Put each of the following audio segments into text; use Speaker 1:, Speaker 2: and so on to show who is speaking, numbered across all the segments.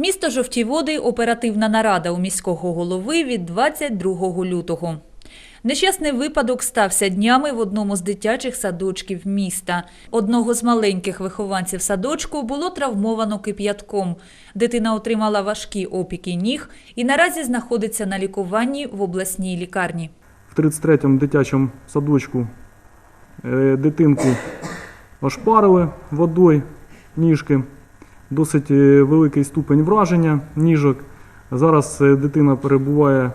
Speaker 1: Місто Жовті Води – оперативна нарада у міського голови від 22 лютого. Нещасний випадок стався днями в одному з дитячих садочків міста. Одного з маленьких вихованців садочку було травмовано кип'ятком. Дитина отримала важкі опіки ніг і наразі знаходиться на лікуванні в обласній лікарні.
Speaker 2: в 33-му дитячому садочку е, дитинку ошпарили водою ніжки. Досить е, великий ступень враження ніжок. Зараз е, дитина перебуває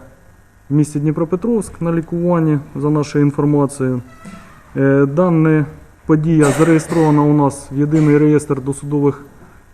Speaker 2: в місті Дніпропетровськ на лікуванні, за нашою інформацією. Е, Дана подія зареєстрована у нас в єдиний реєстр досудових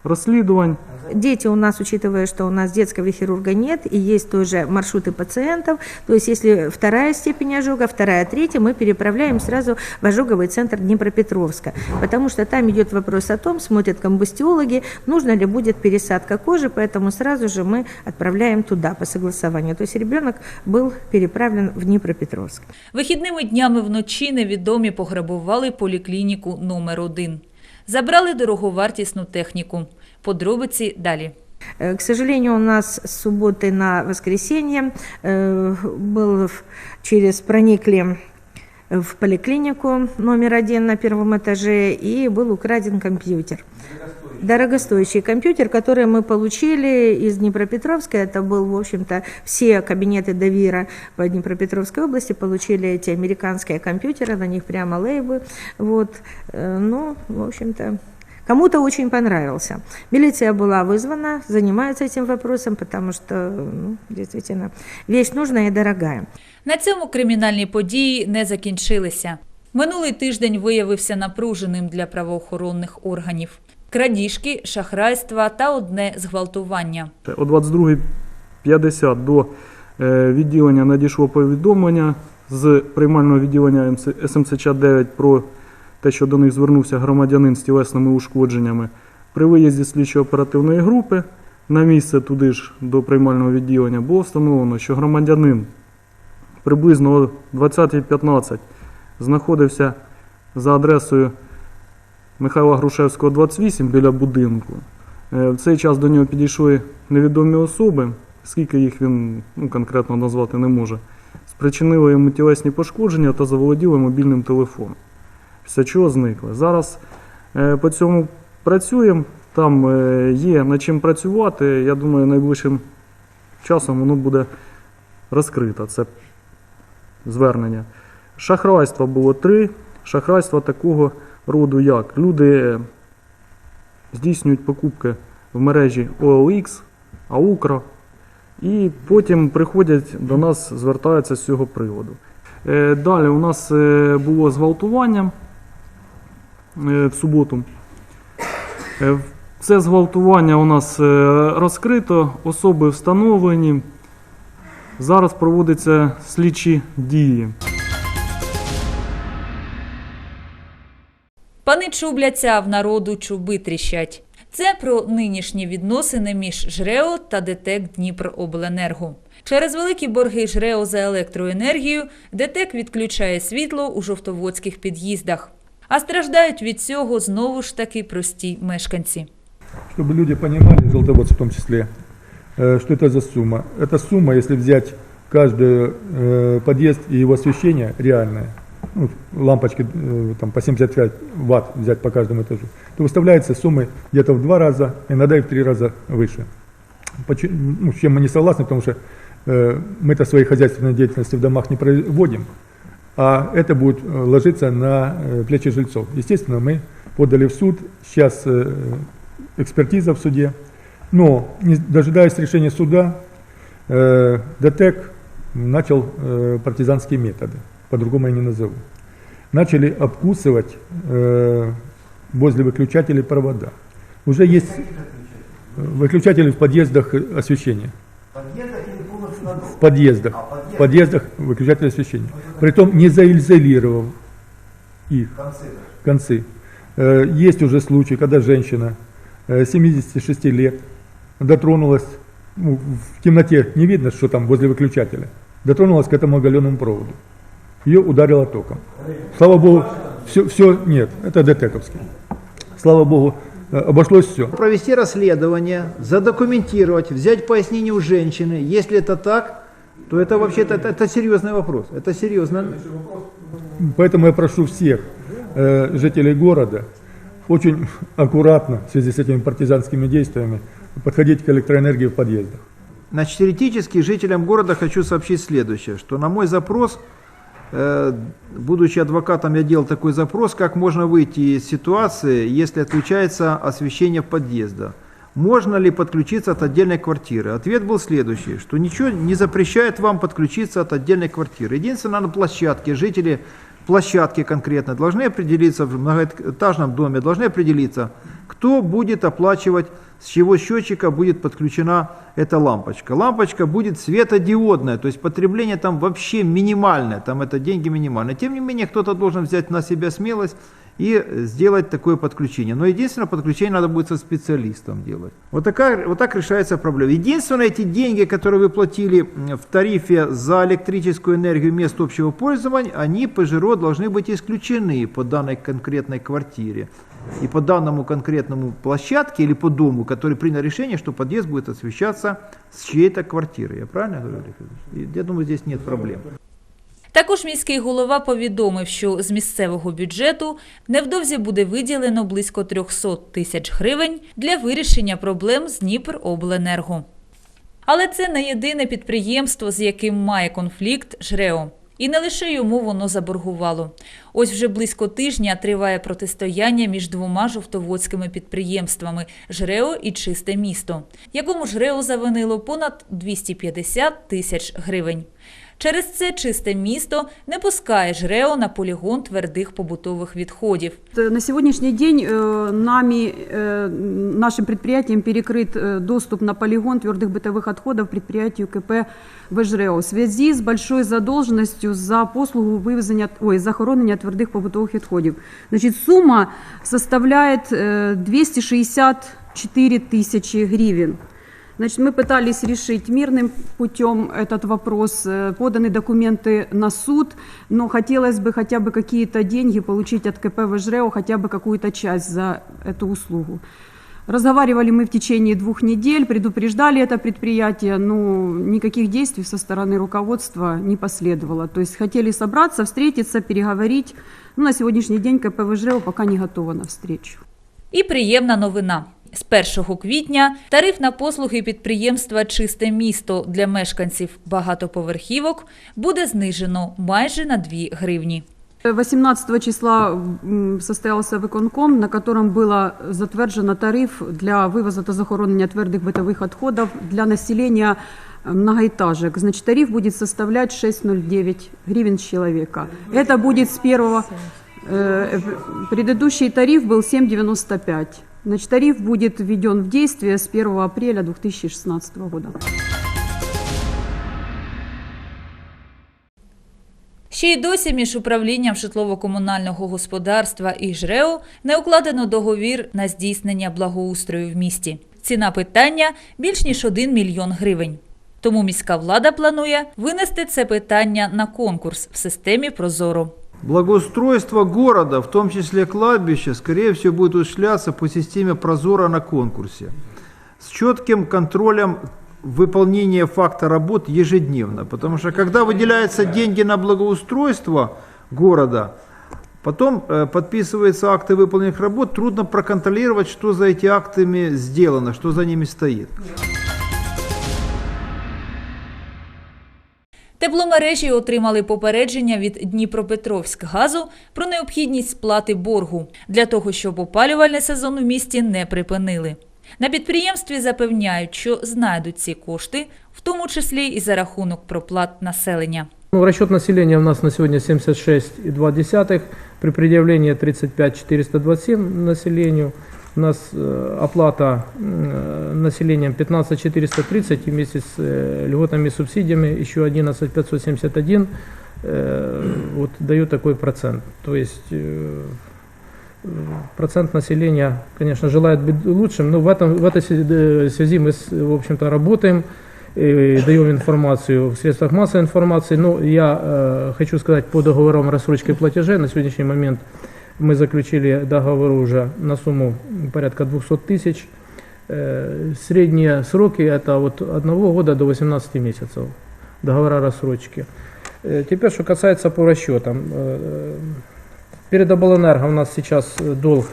Speaker 2: розслідувань
Speaker 3: Дети у нас, учитывая, что у нас детского хирурга нет, и есть тоже маршруты пациентов, то есть если вторая степень ожога, вторая, третья, мы переправляем сразу в ожоговый центр Днепропетровска, потому что там идет вопрос о том, смотрят комбустиологи, нужно ли будет пересадка кожи, поэтому сразу же мы отправляем туда по согласованию. То есть ребенок был переправлен в Днепропетровск.
Speaker 1: Вихідними днями вночі невідомі пограбували поліклініку номер 1 Забрали дороговартісну техніку. Подробиці далі.
Speaker 3: Э, К сожалению, у нас с субботы на воскресенье э, был в- через проникли в поликлинику номер один на первом этаже и был украден компьютер. Дорогостоящий компьютер, который мы получили из Днепропетровска, это был, в общем-то, все кабинеты Давира по Днепропетровской области получили эти американские компьютеры, на них прямо лейбы, вот, Э, ну, в общем-то, Кому-то очень понравился. Милиция была вызвана, занимается этим вопросом, потому что ну, действительно вещь нужная и дорогая.
Speaker 1: На цьому кримінальні події не закінчилися. Минулий тиждень виявився напруженим для правоохоронних органів. Крадіжки, шахрайства та одне зґвалтування.
Speaker 2: О 22.50 до е, відділення надійшло повідомлення з приймального відділення СМЦЧ-9 про те, що до них звернувся громадянин з тілесними ушкодженнями. При виїзді слідчо-оперативної групи на місце туди ж до приймального відділення було встановлено, що громадянин приблизно о 20.15 знаходився за адресою Михайла Грушевського, 28 біля будинку. Е, В цей час до нього підійшли невідомі особи, скільки їх він ну, конкретно назвати не може. Спричинили йому тілесні пошкодження та заволоділи мобільним телефоном. Після чого зникли. Зараз е, по цьому працюємо. Там е, є над чим працювати. Я думаю, найближчим часом воно буде розкрито. Це звернення. Шахрайства було три. Шахрайства такого роду, як люди е, здійснюють покупки в мережі OLX, AUKRA, і потім приходять до нас, звертаються з цього приводу. Е, Далі у нас е, було зґвалтування в суботу. Це зґвалтування у нас розкрито, особи встановлені. Зараз проводяться слідчі дії.
Speaker 1: чубляться, а в народу чуби тріщать. Це про нинішні відносини між ЖРЕО та ДТЕК Дніпробленерго. Через великі борги ЖРЕО за електроенергію ДТЕК відключає світло у жовтоводських під'їздах. А страждають від цього знову ж таки прості мешканці.
Speaker 4: Чтобы люди понимали, желтоводцы в том числе, э, что это за сумма. Эта сумма, если взять каждый э, подъезд и его освещение реальное, Ну, лампочки э, там, по 75 ватт взять по каждому этажу, то выставляется суммой где-то в два раза, иногда и в три раза выше. Почему, ну, с чем мы не согласны, потому что э, мы-то своей хозяйственной деятельности в домах не проводим, а это будет э, ложиться на э, плечи жильцов. Естественно, мы подали в суд, сейчас э, экспертиза в суде, но не дожидаясь решения суда, э, ДТЭК начал э, партизанские методы, по-другому я не назову. Начали обкусывать э, возле выключателей провода. Уже есть э, выключатели в подъездах э, освещения. В подъездах. В подъездах выключатели освещения. Притом не заизолировав их. Концы. Э, Есть уже случаи, когда женщина э, 76 лет дотронулась, ну, в темноте не видно, что там возле выключателя, дотронулась к этому оголенному проводу. Ее ударило током. Слава Богу, все, все нет, это детековский. Слава Богу, Э, Обошлось все.
Speaker 5: Провести расследование, задокументировать, взять пояснение у женщины. Если это так, то это вообще-то это, это серьезный вопрос. Это серьезно.
Speaker 4: Поэтому я прошу всех э, жителей города очень аккуратно в связи с этими партизанскими действиями подходить к электроэнергии в подъездах.
Speaker 5: Значит, теоретически жителям города хочу сообщить следующее, что на мой запрос, будучи адвокатом, я делал такой запрос, как можно выйти из ситуации, если отключается освещение подъезда. Можно ли подключиться от отдельной квартиры? Ответ был следующий, что ничего не запрещает вам подключиться от отдельной квартиры. Единственное, на площадке жители площадки конкретно должны определиться в многоэтажном доме, должны определиться, кто будет оплачивать, с чего счетчика будет подключена эта лампочка. Лампочка будет светодиодная, то есть потребление там вообще минимальное, там это деньги минимальные. Тем не менее, кто-то должен взять на себя смелость и сделать такое подключение. Но единственное, подключение надо будет со специалистом делать. Вот, такая, вот так решается проблема. Единственное, эти деньги, которые вы платили в тарифе за электрическую энергию мест общего пользования, они по ЖИРО должны быть исключены по данной конкретной квартире. И по данному конкретному площадке или по дому, который принял решение, что подъезд будет освещаться с чьей-то квартиры. Я правильно говорю, Олег Федорович? И Я думаю, здесь нет проблем.
Speaker 1: Також міський голова повідомив, що з місцевого бюджету невдовзі буде виділено близько 300 тисяч гривень для вирішення проблем з Дніпробленерго. Але це не єдине підприємство, з яким має конфлікт ЖРЕО. І не лише йому воно заборгувало. Ось вже близько тижня триває протистояння між двома жовтоводськими підприємствами ЖРЕО і Чисте місто, якому ЖРЕО завинило понад 250 тисяч гривень. Через це чисте місто не пускає ЖРЕО на полігон твердих побутових відходів.
Speaker 6: Э, На сегодняшний день э, нами, э, нашим предприятием перекрыт э, доступ на полигон твердых бытовых отходов предприятию КП ВЖРЭО в связи с большой задолженностью за послугу вывезения, ой, захоронения твердых побутовых отходов. Значит, сумма составляет э, 264 тысячи гривен. Значит, мы пытались решить мирным путем этот вопрос, э, поданы документы на суд, но хотелось бы хотя бы какие-то деньги получить от КП ВЖРЭО, хотя бы какую-то часть за эту услугу. Разговаривали мы в течение двух недель, предупреждали это предприятие, но никаких действий со стороны руководства не последовало. То есть хотели собраться, встретиться, переговорить. Но на сегодняшний день КП ВЖРЭО пока не готово на встречу.
Speaker 1: І приємна новина. З 1 квітня тариф на послуги підприємства Чисте місто для мешканців багатоповерхівок буде знижено майже на 2 гривні.
Speaker 6: 18 числа м, состоялся выконком, на котором было затвержено тариф для вывоза та захоронения твердых бытовых отходов для населения э, многоэтажек. Значит, тариф будет составлять 6,09 гривен с человека. Это будет с первого... э, Предыдущий тариф был 7,95. Значит, тариф будет введен в действие с 1 апреля 2016 года.
Speaker 1: Ще й досі між управлінням житлово-комунального господарства і ЖРЕО не укладено договір на здійснення благоустрою в місті. Ціна питання більш ніж 1 мільйон гривень. Тому міська влада планує винести це питання на конкурс в системі Прозоро.
Speaker 5: Благоустройство города, в том числе кладбища, скорее всего, будет осуществляться по системе Прозора на конкурсе. С четким контролем выполнения факта работ ежедневно. Потому что когда выделяются деньги на благоустройство города, потом э, подписываются акты выполненных работ, трудно проконтролировать, что за эти актами сделано, что за ними стоит.
Speaker 1: Тепломережі отримали попередження від Дніпропетровськгазу про необхідність сплати боргу для того, щоб опалювальний сезон у місті не припинили. На підприємстві запевняють, що знайдуть ці кошти, в тому числі і за рахунок проплат населення.
Speaker 7: Ну, расчет населения у нас на сегодня 76,2, при предъявлении 35 427 населению. У нас э, оплата э, населением 15 430 и вместе с э, льготными и субсидиями еще 11 571 э, вот, дает такой процент. То есть э, э, процент населения, конечно, желает быть лучшим, но в, этом, в этой связи- э, связи мы, с- в общем-то, работаем э, даем информацию в средствах массовой информации. Но я э, хочу сказать по договорам рассрочки платежей на сегодняшний момент Мы заключили договор уже на сумму порядка 200 тысяч. Э, Средние сроки это от 1 года до 18 месяцев. Договора рассрочки. Э, Теперь, что касается по расчетам. Э, Перед обленерго у нас сейчас э, долг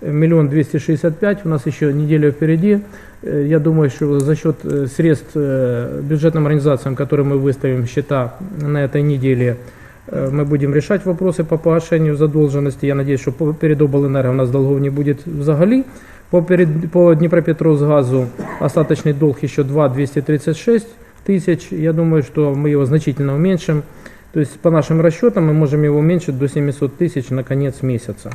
Speaker 7: миллион двести шестьдесят пять, у нас еще неделя впереди. Э, Я думаю, что за счет э, средств э, бюджетным организациям, которые мы выставим счета на этой неделе, э, мы будем решать вопросы по погашению задолженности. Я надеюсь, что по- перед обленерго у нас долгов не будет взагалі. По, перед, по Днепропетровсгазу остаточный долг еще 2 236 тысяч. Я думаю, что мы его значительно уменьшим. То есть по нашим расчетам мы можем его уменьшить до 700 тысяч на конец месяца.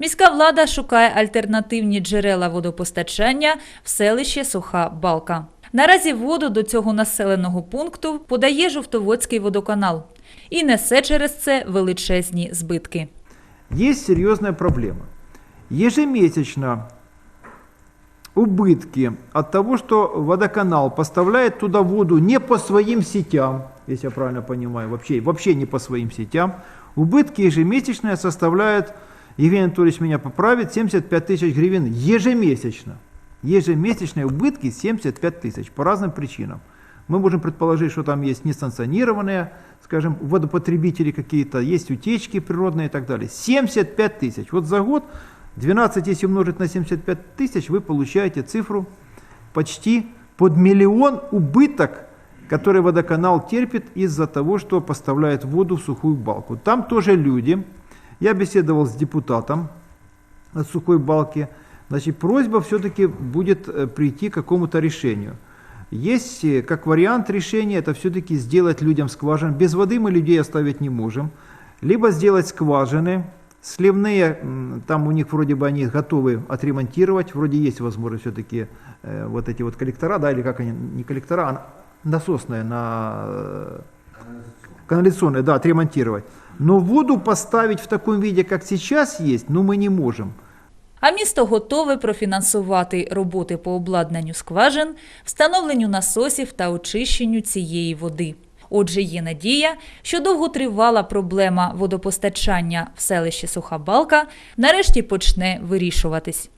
Speaker 1: Міська влада шукає альтернативні джерела водопостачання в селищі Суха Балка. Наразі воду до цього населеного пункту подає Жовтоводський водоканал і несе через це величезні збитки.
Speaker 5: Есть серьезная проблема. Ежемесячно убытки от того, что водоканал поставляет туда воду не по своим сетям, если я правильно понимаю, вообще, вообще не по своим сетям, убытки ежемесячные составляют, Евгений Анатольевич меня поправит, 75 тысяч гривен ежемесячно. Ежемесячные убытки 75 тысяч по разным причинам. Мы можем предположить, что там есть несанкционированные, скажем, водопотребители какие-то, есть утечки природные и так далее. 75 тысяч. Вот за год 12, если умножить на 75 тысяч, вы получаете цифру почти под миллион убыток, который водоканал терпит из-за того, что поставляет воду в сухую балку. Там тоже люди. Я беседовал с депутатом от сухой балки. Значит, просьба все-таки будет э, прийти к какому-то решению. Есть э, как вариант решения, это все-таки сделать людям скважины. Без воды мы людей оставить не можем. Либо сделать скважины, сливные, там у них вроде бы они готовы отремонтировать, вроде есть возможность все-таки э, вот эти вот коллектора, да, или как они, не коллектора, а насосные, на канализационные, да, отремонтировать. Но воду поставить в таком виде, как сейчас есть, ну мы не можем.
Speaker 1: А місто готове профінансувати роботи по обладнанню скважин, встановленню насосів та очищенню цієї води. Отже, є надія, що довготривала проблема водопостачання в селищі Сухабалка нарешті почне вирішуватись.